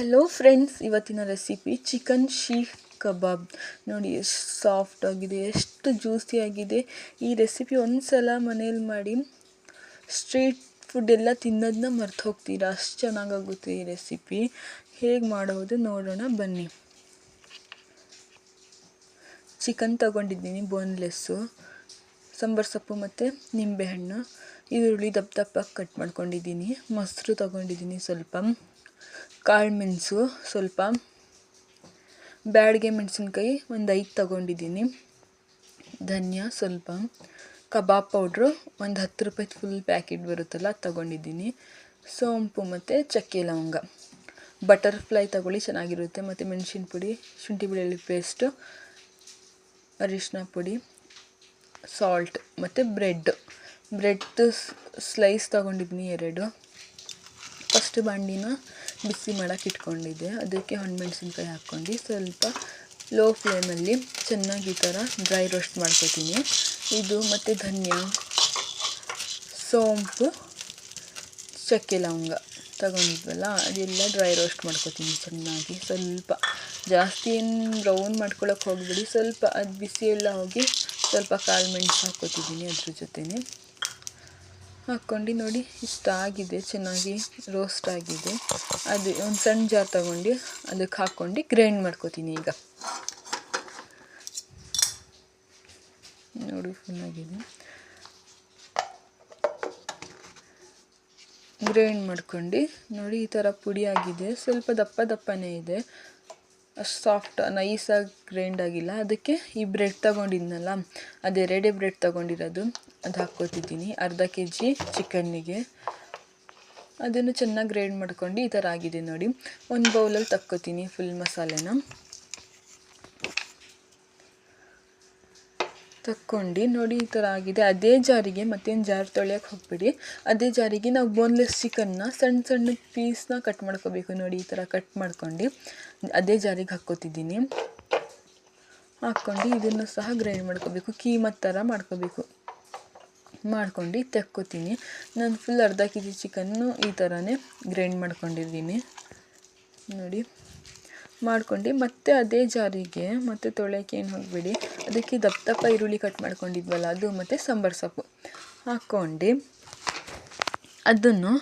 Hello friends ಇವತ್ತಿನ recipe chicken seekh kebab ನೋಡಿ ಎಷ್ಟು ಸಾಫ್ಟ್ ಆಗಿದೆ, ಎಷ್ಟು ಜ್ಯೂಸಿ ಆಗಿದೆ. ಈ ರೆಸಿಪಿ ಒಂದು ಸಲ ಮನೇಲಿ ಮಾಡಿ ಸ್ಟ್ರೀಟ್ ಫುಡ್ ಎಲ್ಲ ತಿನ್ನೋದನ್ನ ಮರ್ತು ಹೋಗ್ತೀರಾ? ಅಷ್ಟು ಚೆನ್ನಾಗಾಗುತ್ತೆ ಈ ರೆಸಿಪಿ ಹೇಗೆ ಮಾಡೋದು ನೋಡೋಣ ಬನ್ನಿ. ಚಿಕನ್ ತಗೊಂಡಿದ್ದೀನಿ ಬೋನ್ಲೆಸ್ಸು ಸಾಂಬಾರು ಸೊಪ್ಪು ಮತ್ತು ನಿಂಬೆಹಣ್ಣು ಈರುಳ್ಳಿ ದಪ್ಪ ದಪ್ಪಾಗಿ ಕಟ್ ಮಾಡ್ಕೊಂಡಿದ್ದೀನಿ. ಮೊಸರು ತಗೊಂಡಿದ್ದೀನಿ ಸ್ವಲ್ಪ. ಕಾಳು ಮೆಣಸು ಸ್ವಲ್ಪ, ಬ್ಯಾಡಗೆ ಮೆಣಸಿನ್ಕಾಯಿ ಒಂದು ಐದು ತಗೊಂಡಿದ್ದೀನಿ. ಧನಿಯಾ ಸ್ವಲ್ಪ, ಕಬಾಬ್ ಪೌಡ್ರು ಒಂದು ಹತ್ತು ರೂಪಾಯಿದು ಫುಲ್ ಪ್ಯಾಕೆಟ್ ಬರುತ್ತಲ್ಲ ಅದು ತಗೊಂಡಿದ್ದೀನಿ. ಸೋಂಪು ಮತ್ತು ಚಕ್ಕೆ ಲವಂಗ. ಬಟರ್ಫ್ಲೈ ತಗೊಳ್ಳಿ, ಚೆನ್ನಾಗಿರುತ್ತೆ. ಮತ್ತು ಮೆಣಸಿನ ಪುಡಿ, ಶುಂಠಿ ಬೆಳ್ಳುಳ್ಳಿ ಪೇಸ್ಟು ಅರಿಶಿನ ಪುಡಿ ಸಾಲ್ಟ್ ಮತ್ತು ಬ್ರೆಡ್ ಬ್ರೆಡ್ ಸ್ಲೈಸ್ ತಗೊಂಡಿದ್ದೀನಿ ಎರಡು. ಫಸ್ಟ್ ಬಾಂಡಿನ ಬಿಸಿ ಮಾಡೋಕೆ ಇಟ್ಕೊಂಡಿದ್ದೆ. ಅದಕ್ಕೆ ಹಣ್ಣುಮೆಣ್ಸಿನ್ಕಾಯಿ ಹಾಕ್ಕೊಂಡು ಸ್ವಲ್ಪ ಲೋ ಫ್ಲೇಮಲ್ಲಿ ಚೆನ್ನಾಗಿ ಈ ಥರ ಡ್ರೈ ರೋಸ್ಟ್ ಮಾಡ್ಕೊತೀನಿ. ಇದು ಮತ್ತು ಧನಿಯಾ, ಸೋಂಪು ಚಕ್ಕೆ ಲವಂಗ ತಗೊಂಡಿದ್ವಲ್ಲ, ಅದೆಲ್ಲ ಡ್ರೈ ರೋಸ್ಟ್ ಮಾಡ್ಕೊತೀನಿ ಚೆನ್ನಾಗಿ. ಸ್ವಲ್ಪ ಜಾಸ್ತಿ ಏನು ಬ್ರೌನ್ ಮಾಡ್ಕೊಳಕ್ಕೆ ಹೋಗ್ಬಿಡಿ. ಸ್ವಲ್ಪ ಅದು ಬಿಸಿ ಎಲ್ಲ ಹೋಗಿ ಸ್ವಲ್ಪ ಕಾಳು ಮೆಣಸು ಹಾಕ್ಕೊತಿದ್ದೀನಿ ಅದ್ರ ಜೊತೆನೆ. ಹಾಕ್ಕೊಂಡು ನೋಡಿ, ಇಷ್ಟ ಆಗಿದೆ, ಚೆನ್ನಾಗಿ ರೋಸ್ಟ್ ಆಗಿದೆ. ಅದು ಒಂದು ಸಣ್ಣ ಜಾರ್ ತಗೊಂಡು ಅದಕ್ಕೆ ಹಾಕ್ಕೊಂಡು ಗ್ರೈಂಡ್ ಮಾಡ್ಕೋತೀನಿ ಈಗ. ನೋಡಿ ಫುಲ್ಲಾಗಿದೆ ಗ್ರೈಂಡ್ ಮಾಡ್ಕೊಂಡು ನೋಡಿ, ಈ ಥರ ಪುಡಿ ಆಗಿದೆ. ಸ್ವಲ್ಪ ದಪ್ಪ ದಪ್ಪನೇ ಇದೆ. ಸಾಫ್ಟ್ ನೈಸಾಗಿ ಗ್ರೈಂಡ್ ಆಗಿಲ್ಲ. ಅದಕ್ಕೆ ಈ ಬ್ರೆಡ್ ತಗೊಂಡಿದ್ನಲ್ಲ ರೆಡೆ ಬ್ರೆಡ್ ತಗೊಂಡಿರೋದು, ಅದು ಹಾಕ್ಕೊತಿದ್ದೀನಿ. ಅರ್ಧ ಕೆ ಜಿ ಚಿಕನ್ನಿಗೆ ಅದನ್ನು ಚೆನ್ನಾಗಿ ಗ್ರೈಂಡ್ ಮಾಡ್ಕೊಂಡು ಈ ಥರ ಆಗಿದೆ ನೋಡಿ. ಒಂದು ಬೌಲಲ್ಲಿ ತಕ್ಕೊತೀನಿ ಫುಲ್ ಮಸಾಲೆನ. ತಕ್ಕೊಂಡು ನೋಡಿ ಈ ಥರ ಆಗಿದೆ. ಅದೇ ಜಾರಿಗೆ ಮತ್ತೇನು ಜಾರ್ ತೊಳೆಯೋಕೆ ಹೋಗಬೇಡಿ. ಅದೇ ಜಾರಿಗೆ ನಾವು ಬೋನ್ಲೆಸ್ ಚಿಕನ್ನ ಸಣ್ಣ ಸಣ್ಣ ಪೀಸ್ನ ಕಟ್ ಮಾಡ್ಕೋಬೇಕು. ನೋಡಿ ಈ ಥರ ಕಟ್ ಮಾಡ್ಕೊಂಡು ಅದೇ ಜಾರಿಗೆ ಹಾಕ್ಕೋತಿದ್ದೀನಿ. ಹಾಕ್ಕೊಂಡು ಇದನ್ನು ಸಹ ಗ್ರೈಂಡ್ ಮಾಡ್ಕೋಬೇಕು. ಕೀಮತ್ ಥರ ಮಾಡ್ಕೋಬೇಕು. ಮಾಡ್ಕೊಂಡು ತೆಕ್ಕೋತೀನಿ. ನಾನು ಫುಲ್ ಅರ್ಧ ಕೆ ಜಿ ಚಿಕನ್ನು ಈ ಥರನೇ ಗ್ರೈಂಡ್ ಮಾಡ್ಕೊಂಡಿದ್ದೀನಿ. ನೋಡಿ. ಮಾಡ್ಕೊಂಡು, ಮತ್ತೆ ಅದೇ ಜಾರಿಗೆ ಮತ್ತೆ ತೊಳೆಯೋಕೆ ಏನು ಹೋಗಬೇಡಿ, ಅದಕ್ಕೆ ದಪ್ಪ ದಪ್ಪ ಈರುಳ್ಳಿ ಕಟ್ ಮಾಡ್ಕೊಂಡಿದ್ವಲ್ಲ, ಅದು ಮತ್ತು ಸಾಂಬಾರು ಸೊಪ್ಪು ಹಾಕ್ಕೊಂಡು. ಅದನ್ನು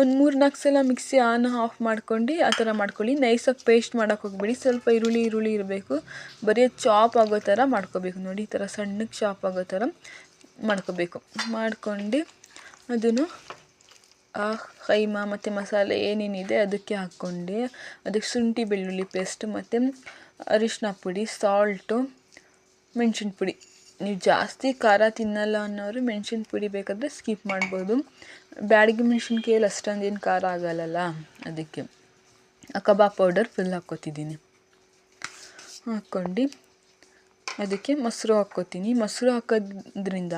ಒಂದು ಮೂರು ನಾಲ್ಕು ಸಲ ಮಿಕ್ಸಿ ಆನ್ ಆಫ್ ಮಾಡ್ಕೊಂಡು, ಆ ಥರ ಮಾಡ್ಕೊಳ್ಳಿ. ನೈಸಾಗಿ ಪೇಸ್ಟ್ ಮಾಡೋಕೆ ಹೋಗ್ಬೇಡಿ, ಸ್ವಲ್ಪ ಈರುಳ್ಳಿ ಈರುಳ್ಳಿ ಇರಬೇಕು. ಬರೀ ಚಾಪ್ ಆಗೋ ಥರ ಮಾಡ್ಕೋಬೇಕು. ನೋಡಿ, ಈ ಥರ ಸಣ್ಣಕ್ಕೆ ಚಾಪ್ ಆಗೋ ಥರ ಮಾಡ್ಕೋಬೇಕು. ಮಾಡ್ಕೊಂಡು, ಅದನ್ನು ಆ ಕೈಮಾ ಮತ್ತು ಮಸಾಲೆ ಏನೇನಿದೆ ಅದಕ್ಕೆ ಹಾಕ್ಕೊಂಡು. ಅದಕ್ಕೆ ಶುಂಠಿ, ಬೆಳ್ಳುಳ್ಳಿ ಪೇಸ್ಟ್ ಮತ್ತು ಅರಿಶಿನ ಪುಡಿ ಸಾಲ್ಟು ಮೆಣಸಿನ ಪುಡಿ. ನೀವು ಜಾಸ್ತಿ ಖಾರ ತಿನ್ನಲ್ಲ ಅನ್ನೋರು ಮೆಣಸಿನ ಪುಡಿ ಬೇಕಾದರೆ ಸ್ಕಿಪ್ ಮಾಡ್ಬೋದು. ಬ್ಯಾಡಗಿ ಅಷ್ಟೊಂದು ಅಷ್ಟೊಂದೇನು ಖಾರ ಆಗಲ್ಲಲ್ಲ ಅದಕ್ಕೆ. ಕಬಾಬ್ ಪೌಡರ್ ಫುಲ್ ಹಾಕ್ಕೊತಿದ್ದೀನಿ. ಹಾಕ್ಕೊಂಡು ಅದಕ್ಕೆ ಮೊಸರು ಹಾಕ್ಕೋತೀನಿ. ಮೊಸರು ಹಾಕೋದ್ರಿಂದ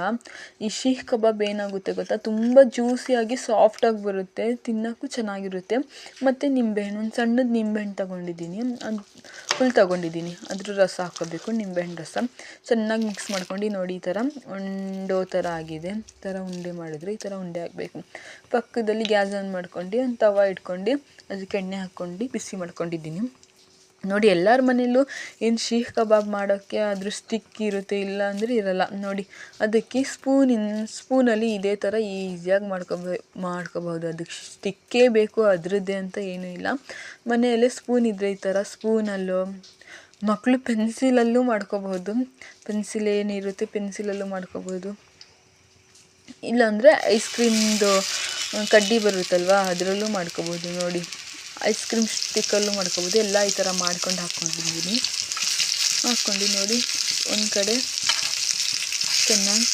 ಈ ಶೀಖ್ ಕಬಾಬ್ ಏನಾಗುತ್ತೆ ಗೊತ್ತಾ? ತುಂಬ ಜ್ಯೂಸಿಯಾಗಿ ಸಾಫ್ಟಾಗಿ ಬರುತ್ತೆ, ತಿನ್ನೋಕ್ಕೂ ಚೆನ್ನಾಗಿರುತ್ತೆ. ಮತ್ತು ನಿಂಬೆಹಣ್ಣು, ಒಂದು ಸಣ್ಣದು ನಿಂಬೆಹಣ್ಣು ತೊಗೊಂಡಿದ್ದೀನಿ. ಅದು ಫುಲ್ ತೊಗೊಂಡಿದ್ದೀನಿ. ಅದ್ರ ರಸ ಹಾಕೋಬೇಕು ನಿಂಬೆಹಣ್ಣು ರಸ. ಚೆನ್ನಾಗಿ ಮಿಕ್ಸ್ ಮಾಡ್ಕೊಂಡು ನೋಡಿ, ಈ ಥರ ಉಂಡೋ ಥರ ಆಗಿದೆ. ಈ ಥರ ಉಂಡೆ ಮಾಡಿದ್ರೆ ಈ ಥರ ಉಂಡೆ ಆಗಬೇಕು ಪಕ್ಕದಲ್ಲಿ ಗ್ಯಾಸ್ ಆನ್ ಮಾಡ್ಕೊಂಡು, ಒಂದು ತವ ಇಟ್ಕೊಂಡು ಅದಕ್ಕೆ ಎಣ್ಣೆ ಹಾಕ್ಕೊಂಡು ಬಿಸಿ ಮಾಡ್ಕೊಂಡಿದ್ದೀನಿ. ನೋಡಿ, ಎಲ್ಲರ ಮನೆಯಲ್ಲೂ ಏನು ಶೀಖ್ ಕಬಾಬ್ ಮಾಡೋಕ್ಕೆ ಅದ್ರ ಸ್ಟಿಕ್ ಇರುತ್ತೆ, ಇಲ್ಲ ಅಂದರೆ ಇರಲ್ಲ. ನೋಡಿ, ಅದಕ್ಕೆ ಸ್ಪೂನಿನ ಸ್ಪೂನಲ್ಲಿ ಇದೇ ಥರ ಈಸಿಯಾಗಿ ಮಾಡ್ಕೊಬೇ ಮಾಡ್ಕೋಬೋದು ಅದಕ್ಕೆ ಸ್ಟಿಕ್ಕೇ ಬೇಕು, ಅದರದ್ದೇ ಅಂತ ಏನೂ ಇಲ್ಲ. ಮನೆಯಲ್ಲೇ ಸ್ಪೂನ್ ಇದ್ದರೆ ಈ ಥರ ಸ್ಪೂನಲ್ಲೂ ಮಕ್ಕಳು ಪೆನ್ಸಿಲಲ್ಲೂ ಮಾಡ್ಕೋಬಹುದು. ಪೆನ್ಸಿಲ್ ಏನಿರುತ್ತೆ ಪೆನ್ಸಿಲಲ್ಲೂ ಮಾಡ್ಕೋಬೋದು ಇಲ್ಲಾಂದರೆ ಐಸ್ ಕ್ರೀಮ್ದು ಕಡ್ಡಿ ಬರುತ್ತಲ್ವ, ಅದರಲ್ಲೂ ಮಾಡ್ಕೋಬೋದು ನೋಡಿ. ಐಸ್ ಕ್ರೀಮ್ ಸ್ಟಿಕ್ಕಲ್ಲೂ ಮಾಡ್ಕೊಬೋದು. ಎಲ್ಲ ಈ ಥರ ಮಾಡ್ಕೊಂಡು ಹಾಕ್ಕೊಂಡಿದ್ದೀನಿ. ಹಾಕ್ಕೊಂಡು ನೋಡಿ, ಒಂದು ಕಡೆ ಚೆನ್ನಾಗಿ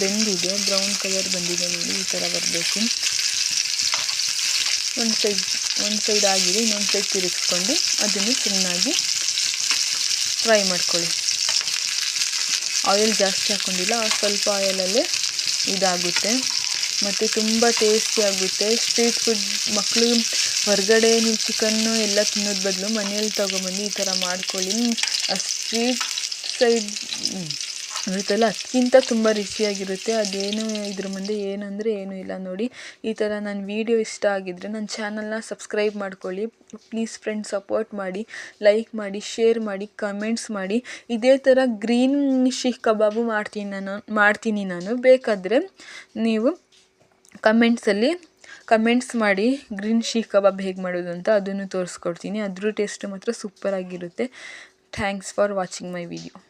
ಬೆಂದಿದೆ. ಬ್ರೌನ್ ಕಲರ್ ಬಂದಿದೆ ನೋಡಿ, ಈ ಥರ ಬರಬೇಕು. ಒಂದು ಸೈಡ್ ಒಂದು ಸೈಡ್ ಆಗಿದೆ, ಇನ್ನೊಂದು ಸೈಡ್ ತಿರುಗಿಸ್ಕೊಂಡು ಅದನ್ನು ಚೆನ್ನಾಗಿ ಫ್ರೈ ಮಾಡ್ಕೊಳ್ಳಿ. ಆಯಿಲ್ ಜಾಸ್ತಿ ಹಾಕ್ಕೊಂಡಿಲ್ಲ ಸ್ವಲ್ಪ ಆಯಿಲಲ್ಲೇ ಇದಾಗುತ್ತೆ. ಮತ್ತು ತುಂಬ ಟೇಸ್ಟಿ ಆಗುತ್ತೆ. ಸ್ಟ್ರೀಟ್ ಫುಡ್ ಮಕ್ಕಳು ಹೊರಗಡೆ ನೀವು ಚಿಕನ್ನು ಎಲ್ಲ ತಿನ್ನೋದು ಬದಲು ಮನೆಯಲ್ಲಿ ತೊಗೊಂಬಂದು ಈ ಥರ ಮಾಡ್ಕೊಳ್ಳಿ. ಸ್ಟ್ರೀಟ್ ಸೈಡ್ ಇರುತ್ತಲ್ಲ, ಅದಕ್ಕಿಂತ ತುಂಬ ರುಚಿಯಾಗಿರುತ್ತೆ ಅದೇನು ಇದ್ರ ಮುಂದೆ ಏನಂದರೆ ಏನೂ ಇಲ್ಲ ನೋಡಿ. ಈ ಥರ ನನ್ನ ವೀಡಿಯೋ ಇಷ್ಟ ಆಗಿದ್ದರೆ ನನ್ನ ಚಾನಲ್ನ ಸಬ್ಸ್ಕ್ರೈಬ್ ಮಾಡ್ಕೊಳ್ಳಿ. ಪ್ಲೀಸ್ ಫ್ರೆಂಡ್ ಸಪೋರ್ಟ್ ಮಾಡಿ ಲೈಕ್ ಮಾಡಿ ಶೇರ್ ಮಾಡಿ ಕಮೆಂಟ್ಸ್ ಮಾಡಿ. ಇದೇ ಥರ ಗ್ರೀನ್ ಶೀಖ್ ಕಬಾಬು ಮಾಡ್ತೀನಿ ನಾನು ಮಾಡ್ತೀನಿ ನಾನು. ಬೇಕಾದರೆ ನೀವು ಕಮೆಂಟ್ಸಲ್ಲಿ, ಕಮೆಂಟ್ಸ್ ಮಾಡಿ, ಗ್ರೀನ್ ಶೀ ಕಬಾಬ್ ಹೇಗೆ ಮಾಡೋದು ಅಂತ ಅದನ್ನು ತೋರಿಸ್ಕೊಡ್ತೀನಿ. ಅದ್ರ ಟೇಸ್ಟ್ ಮಾತ್ರ ಸೂಪರಾಗಿರುತ್ತೆ. Thanks for watching my video.